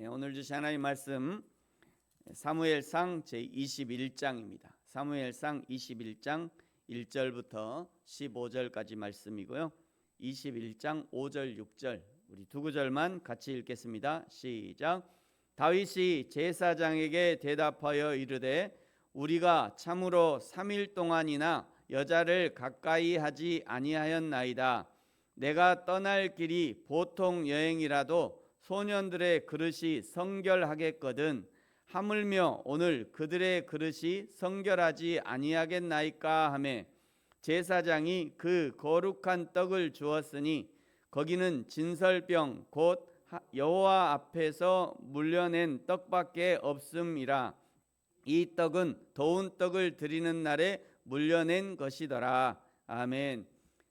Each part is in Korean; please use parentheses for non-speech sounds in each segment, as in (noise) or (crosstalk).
네, 오늘 주신 하나님 말씀 사무엘상 제 21장입니다. 사무엘상 21장 1절부터 15절까지 말씀이고요. 21장 5절 6절 우리 두 구절만 같이 읽겠습니다. 시작. 다윗이 제사장에게 대답하여 이르되 우리가 참으로 3일 동안이나 여자를 가까이 하지 아니하였나이다. 내가 떠날 길이 보통 여행이라도 소년들의 그릇이 성결하겠거든. 하물며 오늘 그들의 그릇이 성결하지 아니하겠나이까 하매 제사장이 그 거룩한 떡을 주었으니 거기는 진설병 곧 여호와 앞에서 물려낸 떡밖에 없음이라. 이 떡은 더운 떡을 드리는 날에 물려낸 것이더라. 아멘.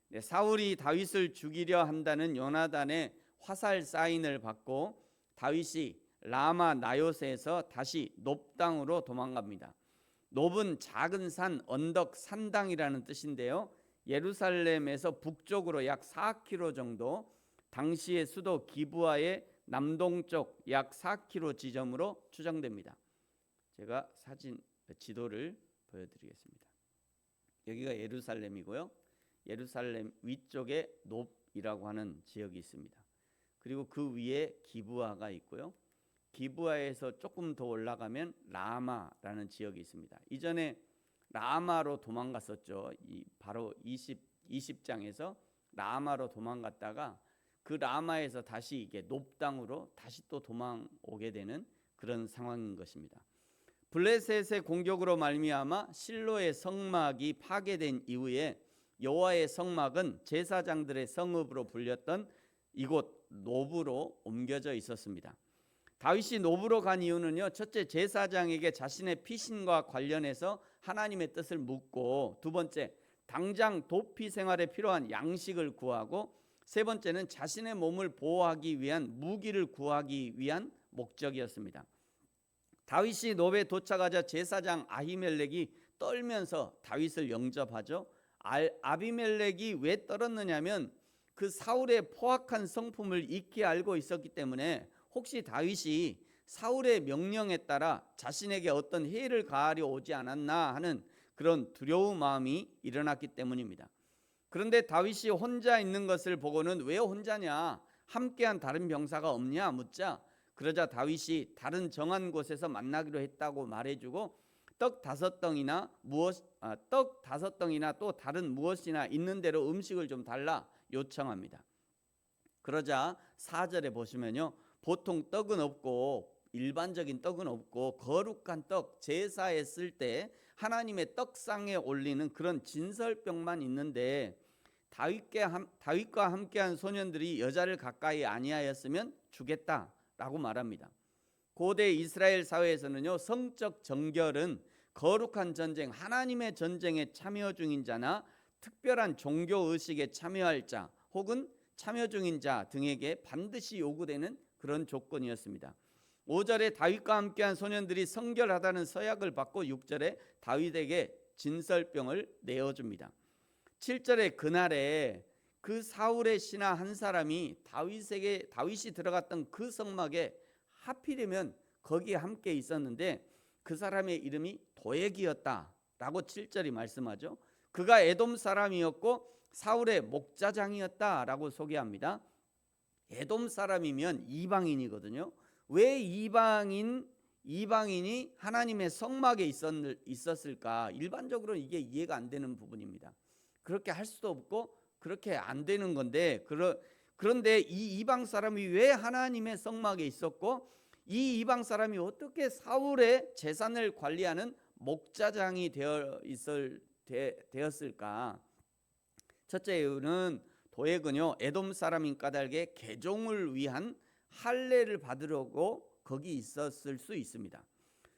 네, 사울이 다윗을 죽이려 한다는 요나단의 화살 사인을 받고 다윗이 라마 나요스에서 다시 높 땅으로 도망갑니다. 높은 작은 산 언덕 산당이라는 뜻인데요. 예루살렘에서 북쪽으로 약 4km 정도 당시의 수도 기부아의 남동쪽 약 4km 지점으로 추정됩니다. 제가 사진 지도를 보여드리겠습니다. 여기가 예루살렘이고요. 예루살렘 위쪽에 높이라고 하는 지역이 있습니다. 그리고 그 위에 기부아가 있고요. 기부아에서 조금 더 올라가면 라마라는 지역이 있습니다. 이전에 라마로 도망갔었죠. 이 바로 20 20장에서 라마로 도망갔다가 그 라마에서 다시 이게 높당으로 다시 또 도망오게 되는 그런 상황인 것입니다. 블레셋의 공격으로 말미암아 실로의 성막이 파괴된 이후에 여호와의 성막은 제사장들의 성읍으로 불렸던 이곳 노브로 옮겨져 있었습니다. 다윗이 노브로 간 이유는요. 첫째 제사장에게 자신의 피신과 관련해서 하나님의 뜻을 묻고 두 번째 당장 도피 생활에 필요한 양식을 구하고 세 번째는 자신의 몸을 보호하기 위한 무기를 구하기 위한 목적이었습니다. 다윗이 노베에 도착하자 제사장 아히멜렉이 떨면서 다윗을 영접하죠. 아비멜렉이 왜 떨었느냐면 그 사울의 포악한 성품을 익히 알고 있었기 때문에 혹시 다윗이 사울의 명령에 따라 자신에게 어떤 해를 가하려 오지 않았나 하는 그런 두려운 마음이 일어났기 때문입니다. 그런데 다윗이 혼자 있는 것을 보고는 왜 혼자냐? 함께한 다른 병사가 없냐 묻자 그러자 다윗이 다른 정한 곳에서 만나기로 했다고 말해주고 떡 다섯 덩이나 무엇 아, 떡 다섯 덩이나 또 다른 무엇이나 있는 대로 음식을 좀 달라 요청합니다. 그러자 4절에 보시면요. 보통 떡은 없고 일반적인 떡은 없고 거룩한 떡 제사에 쓸 때 하나님의 떡상에 올리는 그런 진설병만 있는데 다윗께 다윗과 함께한 소년들이 여자를 가까이 아니하였으면 주겠다라고 말합니다. 고대 이스라엘 사회에서는요 성적 정결은 거룩한 전쟁 하나님의 전쟁에 참여 중인 자나 특별한 종교 의식에 참여할 자 혹은 참여 중인 자 등에게 반드시 요구되는 그런 조건이었습니다. 5절에 다윗과 함께한 소년들이 성결하다는 서약을 받고 6절에 다윗에게 진설병을 내어줍니다. 7절에 그날에 그 사울의 신하 한 사람이 다윗에게 다윗이 들어갔던 그 성막에 하필이면 거기에 함께 있었는데 그 사람의 이름이 도액이었다라고 7절이 말씀하죠. 그가 에돔 사람이었고 사울의 목자장이었다라고 소개합니다. 에돔 사람이면 이방인이거든요. 왜 이방인 이방인이 하나님의 성막에 있었을까? 일반적으로 이게 이해가 안 되는 부분입니다. 그렇게 할 수도 없고 그렇게 안 되는 건데 그런데 이 이방 사람이 왜 하나님의 성막에 있었고 이 이방 사람이 어떻게 사울의 재산을 관리하는 목자장이 되어 있을 되 었을까? 첫째 이유는 도액은요 에돔 사람인 까닭에 개종을 위한 할례를 받으려고 거기 있었을 수 있습니다.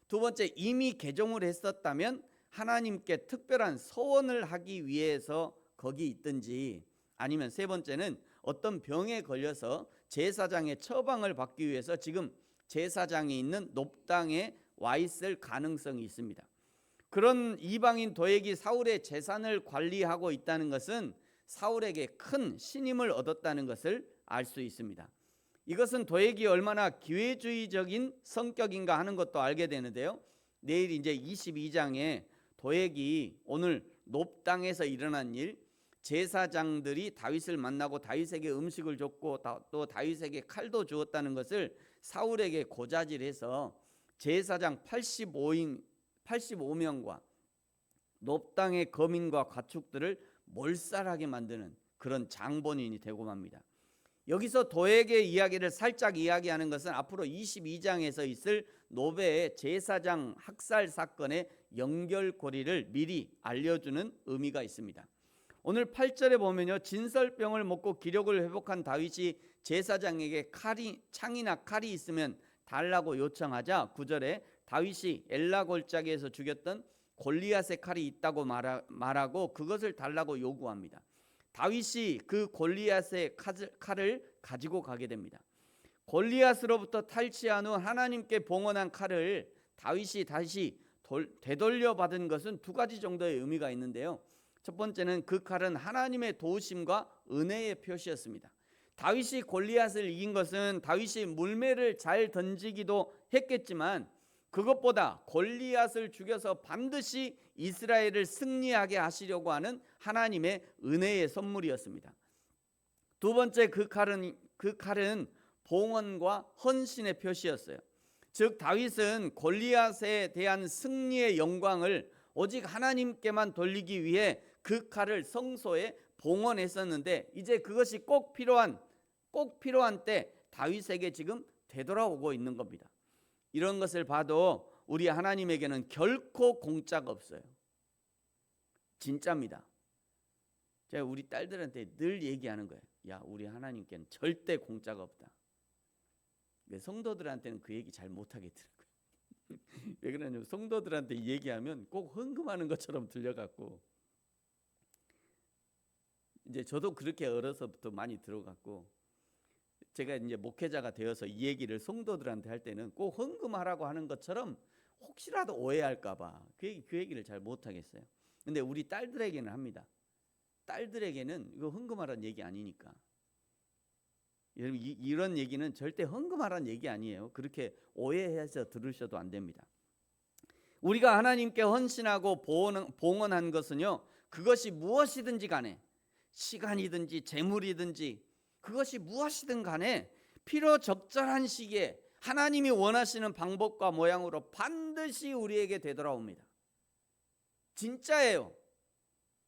두 번째 이미 개종을 했었다면 하나님께 특별한 서원을 하기 위해서 거기 있든지 아니면 세 번째는 어떤 병에 걸려서 제사장의 처방을 받기 위해서 지금 제사장이 있는 높당에 와 있을 가능성이 있습니다. 그런 이방인 도액이 사울의 재산을 관리하고 있다는 것은 사울에게 큰 신임을 얻었다는 것을 알 수 있습니다. 이것은 도액이 얼마나 기회주의적인 성격인가 하는 것도 알게 되는데요. 내일 이제 22장에 도액이 오늘 높 땅에서 일어난 일, 제사장들이 다윗을 만나고 다윗에게 음식을 줬고 다- 또 다윗에게 칼도 주었다는 것을 사울에게 고자질해서 제사장 85인 85명과 높 땅의 거민과 가축들을 몰살하게 만드는 그런 장본인이 되고 맙니다. 여기서 도액의 이야기를 살짝 이야기하는 것은 앞으로 22장에서 있을 노베의 제사장 학살 사건의 연결고리를 미리 알려주는 의미가 있습니다. 오늘 8절에 보면요. 진설병을 먹고 기력을 회복한 다윗이 제사장에게 칼이 창이나 칼이 있으면 달라고 요청하자 9절에 다윗이 엘라 골짜기에서 죽였던 골리앗의 칼이 있다고 말하, 말하고 그것을 달라고 요구합니다. 다윗이 그 골리앗의 칼을- 가지고 가게 됩니다. 골리앗으로부터 탈취한 후 하나님께 봉헌한 칼을 다윗이 다시 돌- 되돌려 받은 것은 두 가지 정도의 의미가 있는데요. 첫 번째는 그 칼은 하나님의 도우심과 은혜의 표시였습니다. 다윗이 골리앗을 이긴 것은 다윗이 물매를 잘 던지기도 했겠지만 그것보다 골리앗을 죽여서 반드시 이스라엘을 승리하게 하시려고 하는 하나님의 은혜의 선물이었습니다. 두 번째 그 칼은 그 칼은 봉헌과 헌신의 표시였어요. 즉 다윗은 골리앗에 대한 승리의 영광을 오직 하나님께만 돌리기 위해 그 칼을 성소에 봉헌했었는데 이제 그것이 꼭 필요한 꼭 필요한 때 다윗에게 지금 되돌아오고 있는 겁니다. 이런 것을 봐도 우리 하나님에게는 결코 공짜가 없어요. 진짜입니다. 제가 우리 딸들한테 늘 얘기하는 거예요. 야, 우리 하나님께는 절대 공짜가 없다. 왜 성도들한테는 그 얘기 잘 못하겠더라고요. (laughs) 왜 그러냐면 성도들한테 얘기하면 꼭 헌금하는 것처럼 들려갖고 이제 저도 그렇게 어려서부터 많이 들어갔고 제가 이제 목회자가 되어서 이 얘기를 성도들한테 할 때는 꼭 헌금하라고 하는 것처럼 혹시라도 오해할까봐 그, 얘기, 그 얘기를 잘 못하겠어요. 근데 우리 딸들에게는 합니다. 딸들에게는 이거 헌금하라는 얘기 아니니까. 여러분 이, 이런 얘기는 절대 헌금하라는 얘기 아니에요. 그렇게 오해해서 들으셔도 안 됩니다. 우리가 하나님께 헌신하고 봉헌, 봉헌한 것은요. 그것이 무엇이든지 간에 시간이든지 재물이든지 그것이 무엇이든 간에 필요 적절한 시기에 하나님이 원하시는 방법과 모양으로 반드시 우리에게 되돌아옵니다. 진짜예요.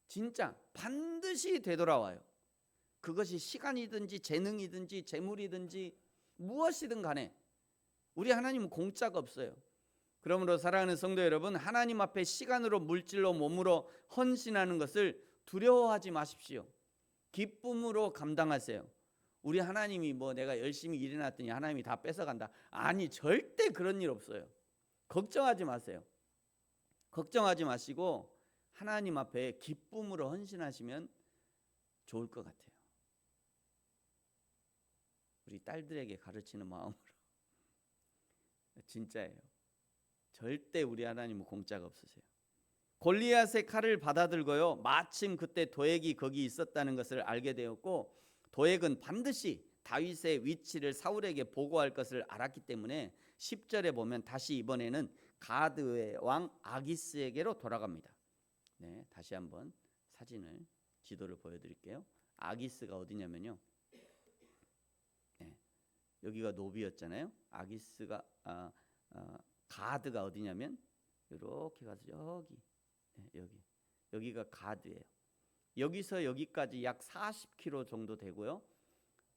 진짜 반드시 되돌아와요. 그것이 시간이든지 재능이든지 재물이든지 무엇이든 간에 우리 하나님은 공짜가 없어요. 그러므로 사랑하는 성도 여러분, 하나님 앞에 시간으로 물질로 몸으로 헌신하는 것을 두려워하지 마십시오. 기쁨으로 감당하세요. 우리 하나님이 뭐 내가 열심히 일해놨더니 하나님이 다 뺏어간다. 아니 절대 그런 일 없어요. 걱정하지 마세요. 걱정하지 마시고 하나님 앞에 기쁨으로 헌신하시면 좋을 것 같아요. 우리 딸들에게 가르치는 마음으로 (laughs) 진짜예요. 절대 우리 하나님은 공짜가 없으세요. 골리앗의 칼을 받아들고요. 마침 그때 도액이 거기 있었다는 것을 알게 되었고 도액은 반드시 다윗의 위치를 사울에게 보고할 것을 알았기 때문에 10절에 보면 다시 이번에는 가드의 왕 아기스에게로 돌아갑니다. 네, 다시 한번 사진을 지도를 보여드릴게요. 아기스가 어디냐면요. 네, 여기가 노비였잖아요. 아기스가 아, 아, 가드가 어디냐면 이렇게 가서 여기 네, 여기 여기가 가드예요. 여기서 여기까지 약 40km 정도 되고요.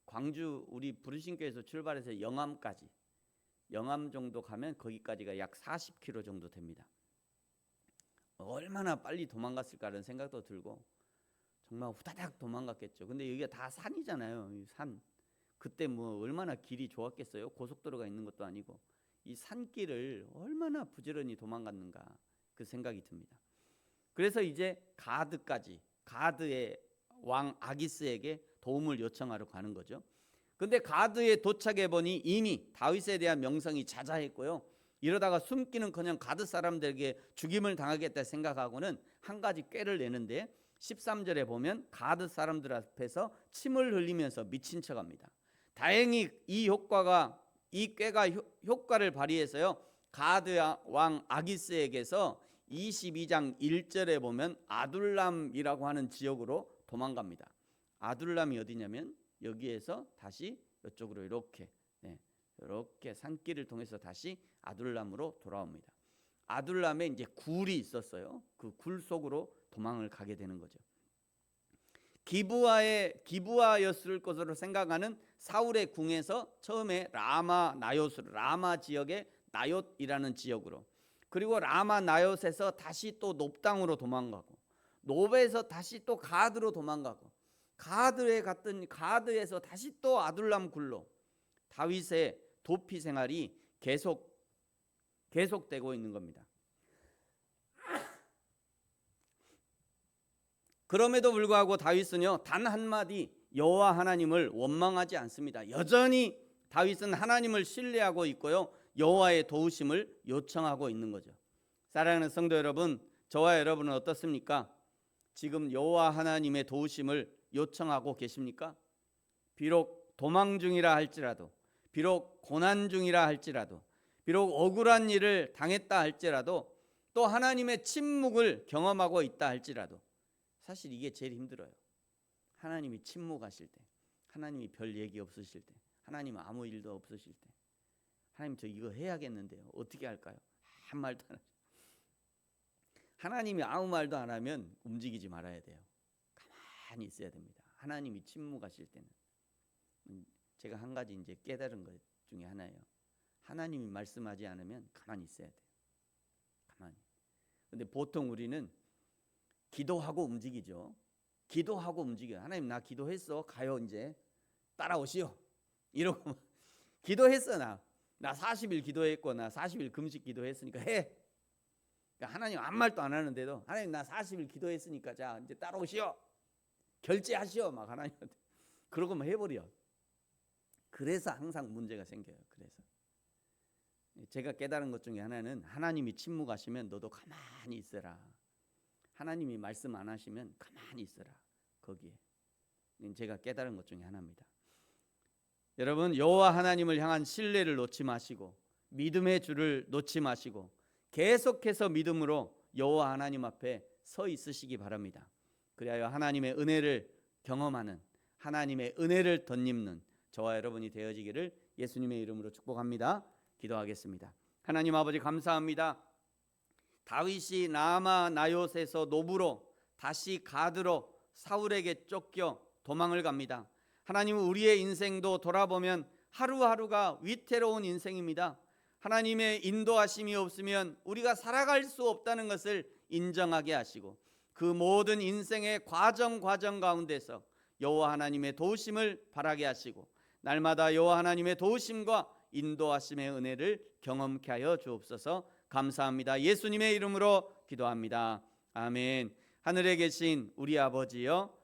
광주 우리 부르신교에서 출발해서 영암까지 영암 정도 가면 거기까지가 약 40km 정도 됩니다. 얼마나 빨리 도망갔을까라는 생각도 들고 정말 후다닥 도망갔겠죠. 근데 여기가 다 산이잖아요. 이 산. 그때 뭐 얼마나 길이 좋았겠어요. 고속도로가 있는 것도 아니고 이 산길을 얼마나 부지런히 도망갔는가 그 생각이 듭니다. 그래서 이제 가드까지 가드의 왕 아기스에게 도움을 요청하러 가는 거죠. 근데 가드에 도착해 보니 이미 다윗에 대한 명성이 자자했고요. 이러다가 숨기는커녕 가드 사람들에게 죽임을 당하겠다 생각하고는 한 가지 꾀를 내는데 13절에 보면 가드 사람들 앞에서 침을 흘리면서 미친 척합니다. 다행히 이 효과가 이 꾀가 효, 효과를 발휘해서요. 가드 왕 아기스에게서 22장 1절에 보면 아둘람이라고 하는 지역으로 도망갑니다. 아둘람이 어디냐면 여기에서 다시 이쪽으로 이렇게 네, 이렇게 산길을 통해서 다시 아둘람으로 돌아옵니다. 아둘람에 이제 굴이 있었어요. 그 굴 속으로 도망을 가게 되는 거죠. 기부아의 기부아였을 것으로 생각하는 사울의 궁에서 처음에 라마 나요스 라마 지역의 나요이라는 지역으로 그리고 라마 나요스에서 다시 또 높당으로 도망가고 노베에서 다시 또 가드로 도망가고 가드에 갔던 가드에서 다시 또 아둘람 굴로 다윗의 도피 생활이 계속 계속되고 있는 겁니다. 그럼에도 불구하고 다윗은요 단 한마디 여호와 하나님을 원망하지 않습니다. 여전히 다윗은 하나님을 신뢰하고 있고요 여호와의 도우심을 요청하고 있는 거죠. 사랑하는 성도 여러분, 저와 여러분은 어떻습니까? 지금 여호와 하나님의 도우심을 요청하고 계십니까? 비록 도망 중이라 할지라도, 비록 고난 중이라 할지라도, 비록 억울한 일을 당했다 할지라도, 또 하나님의 침묵을 경험하고 있다 할지라도, 사실 이게 제일 힘들어요. 하나님이 침묵하실 때, 하나님이 별 얘기 없으실 때, 하나님 아무 일도 없으실 때, 하나님 저 이거 해야겠는데요. 어떻게 할까요? 한 말도 안 하죠. 하나님이 아무 말도 안 하면 움직이지 말아야 돼요. 가만히 있어야 됩니다. 하나님이 침묵하실 때는 음, 제가 한 가지 이제 깨달은 것 중에 하나예요. 하나님이 말씀하지 않으면 가만히 있어야 돼요. 가만히. 근데 보통 우리는 기도하고 움직이죠. 기도하고 움직여. 하나님 나 기도했어. 가요 이제 따라오시오. 이러고 기도했어 나. 나 40일 기도했고 나 40일 금식 기도했으니까 해. 그러니까 하나님 아무 말도 안 하는데도 하나님 나 40일 기도했으니까 자 이제 따라오시오. 결제하시오 막 하나님한테 그러고만 해버려. 그래서 항상 문제가 생겨요. 그래서 제가 깨달은 것 중에 하나는 하나님이 침묵하시면 너도 가만히 있어라. 하나님이 말씀 안 하시면 가만히 있어라. 거기에 제가 깨달은 것 중에 하나입니다. 여러분 여호와 하나님을 향한 신뢰를 놓지 마시고 믿음의 줄을 놓지 마시고 계속해서 믿음으로 여호와 하나님 앞에 서 있으시기 바랍니다. 그리하여 하나님의 은혜를 경험하는 하나님의 은혜를 덧입는 저와 여러분이 되어지기를 예수님의 이름으로 축복합니다. 기도하겠습니다. 하나님 아버지 감사합니다. 다윗이 라마 나요스에서 노부로 다시 가드로 사울에게 쫓겨 도망을 갑니다. 하나님 우리의 인생도 돌아보면 하루하루가 위태로운 인생입니다. 하나님의 인도하심이 없으면 우리가 살아갈 수 없다는 것을 인정하게 하시고 그 모든 인생의 과정 과정 가운데서 여호와 하나님의 도우심을 바라게 하시고 날마다 여호와 하나님의 도우심과 인도하심의 은혜를 경험케 하여 주옵소서. 감사합니다. 예수님의 이름으로 기도합니다. 아멘. 하늘에 계신 우리 아버지여